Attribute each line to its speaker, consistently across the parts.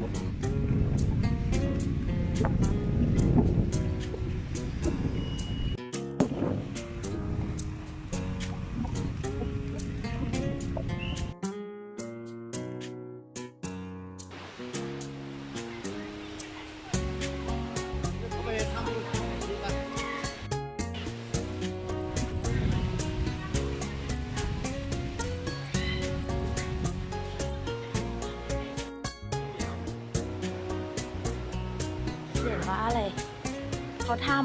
Speaker 1: 我们。 ว่าอะไร เขาทำ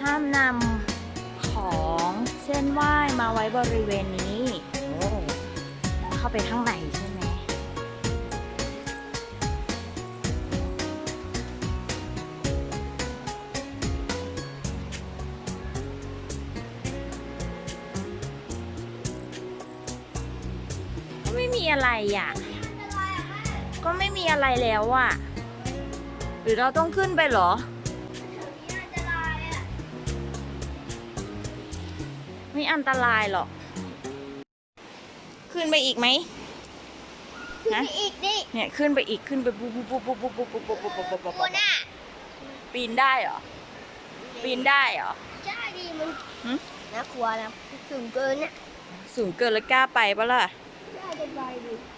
Speaker 1: ห้ามนำของเส้นไหว้มาไว้บริเวณนี้โอ้เข้าไปข้างในใช่ไหมก็ไม่มีอะไรอะ ก็ไม่มีอะไรแล้วอะหรือเราต้องขึ้นไปเหรอ ไม่อันตรายหรอก ขึ้นไปอีกไหม
Speaker 2: ขึ้นไปอีกดิ
Speaker 1: เนี่ยขึ้นไปอีกขึ้นไปปุ๊บปุ๊บปุ๊บปุ๊บปุ๊บปุ๊บปุ๊บปุ๊บปุ๊บปุ๊บปุ๊บ
Speaker 2: โมน่ะ
Speaker 1: ปีนได้เหรอ ปีนได้เหรอ
Speaker 2: ใช่ดิมัน
Speaker 1: หึ
Speaker 2: น่ากลัวนะสูงเกินน่ะ
Speaker 1: สูงเกินแล้วกล้าไปปะล่ะ
Speaker 2: ใช่จะไปดิ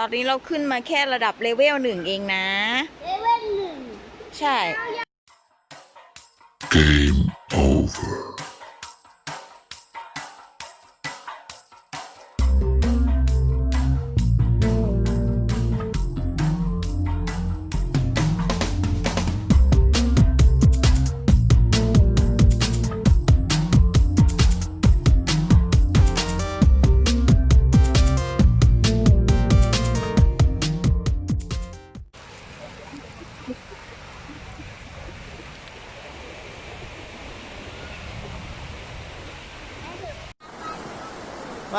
Speaker 1: ตอนนี้เราขึ้นมาแค่ระดับเลเวลหนึ่งเองนะ
Speaker 2: เลเวลหนึ่ง
Speaker 1: ใช่
Speaker 3: Game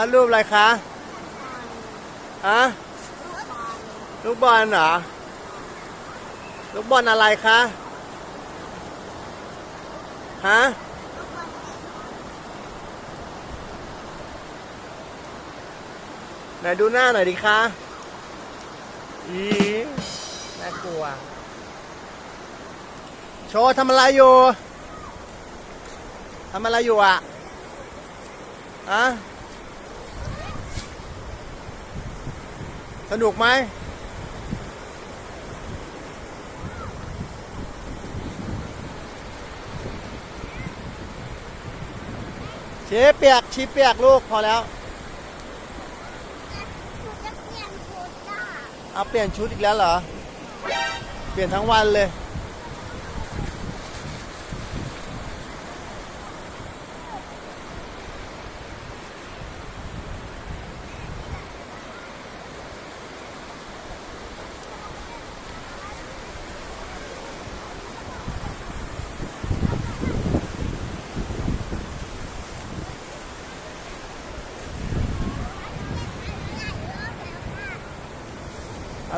Speaker 4: วาดรูปอะไรคะฮะลูกบอลเหรอ ลูกบอลอะไรคะ ฮะ ไหนดูหน้าหน่อยดิคะอีน่ากลัว โชว์ทำอะไรอยู่ ทำอะไรอยู่อะ ฮะ สนุกไหมชี้เปียกชี้เปียกลูกพอแล้ว
Speaker 2: หนูจะเปลี่ยนชุดอะ
Speaker 4: เอาเปลี่ยนชุดอีกแล้วเหรอ เปลี่ยนทั้งวันเลย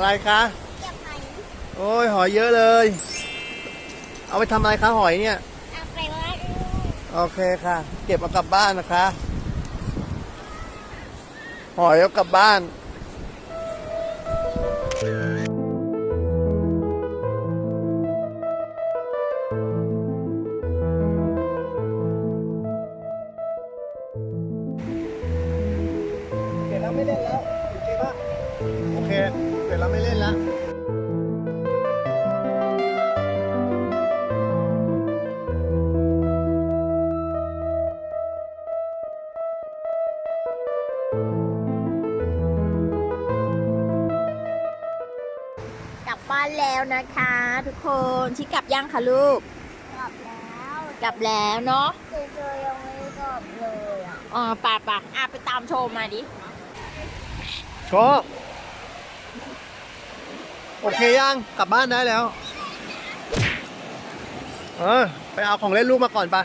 Speaker 4: อะไรคะ
Speaker 2: เก็บไหน
Speaker 4: โอ้ยหอยเยอะเลย เอาไปทำอะไรคะหอยเนี่ย
Speaker 2: เอาไปวาดรูป
Speaker 4: โอเคค่ะ เก็บเอากลับบ้านนะคะ หอยเอากลับบ้านเสร็จแล้วไม่เล่นแล้ว โอเคปะโอเค เสร็จแล้วไม่เล่นแล้ว
Speaker 1: กลับบ้านแล้วนะคะ ทุกคนที่กลับย่างค่ะลูก
Speaker 2: กลับแล้ว
Speaker 1: กลับแล้วเนาะ
Speaker 2: เจอยังไม่กลับเลยอะ
Speaker 1: อ๋อป่าป่าอะไปตามโชว์มาดิ
Speaker 4: ชอบ โอเคยังกลับบ้านได้แล้วเออไปเอาของเล่นลูกมาก่อนปะ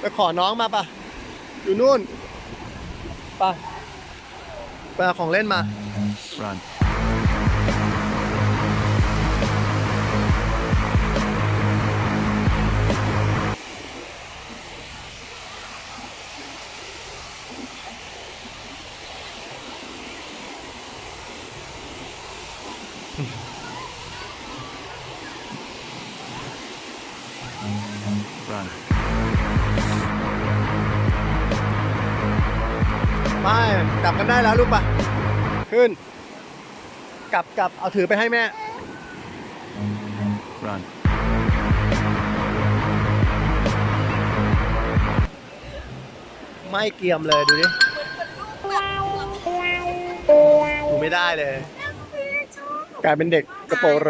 Speaker 4: ไปขอน้องมาปะอยู่นู่นปะไปเอาของเล่นมา
Speaker 3: Run.
Speaker 4: ไปกจับกันได้แล้วลูกปะขึ้น กลับกลับเอาถือไปให้แม่
Speaker 3: Run.
Speaker 4: ไม่เกียมเลยดูดิดูไม่ได้เลย กลายเป็นเด็กกระโปรงโร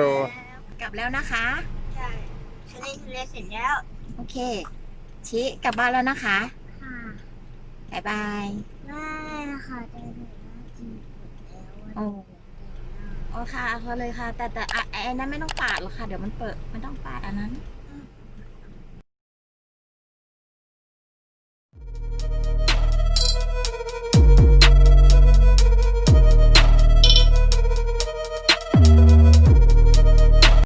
Speaker 1: กลับแล้วนะคะ
Speaker 2: ใช่ฉันเล่นทะเลเสร็จแล้ว
Speaker 1: โอเค ชิกลับบ้านแล้วนะคะ
Speaker 2: ค่ะ
Speaker 1: บ๊ายบาย
Speaker 2: ไม่นะคะแต่หนูน่ากินหมดแล้ว
Speaker 1: โอ้ โอ้ค่ะเอาเลยค่ะ แต่แต่อะไอ้นั้นไม่ต้องปาดหรอกค่ะ เดี๋ยวมันเปิดไม่ต้องปาดอันนั้น
Speaker 2: อ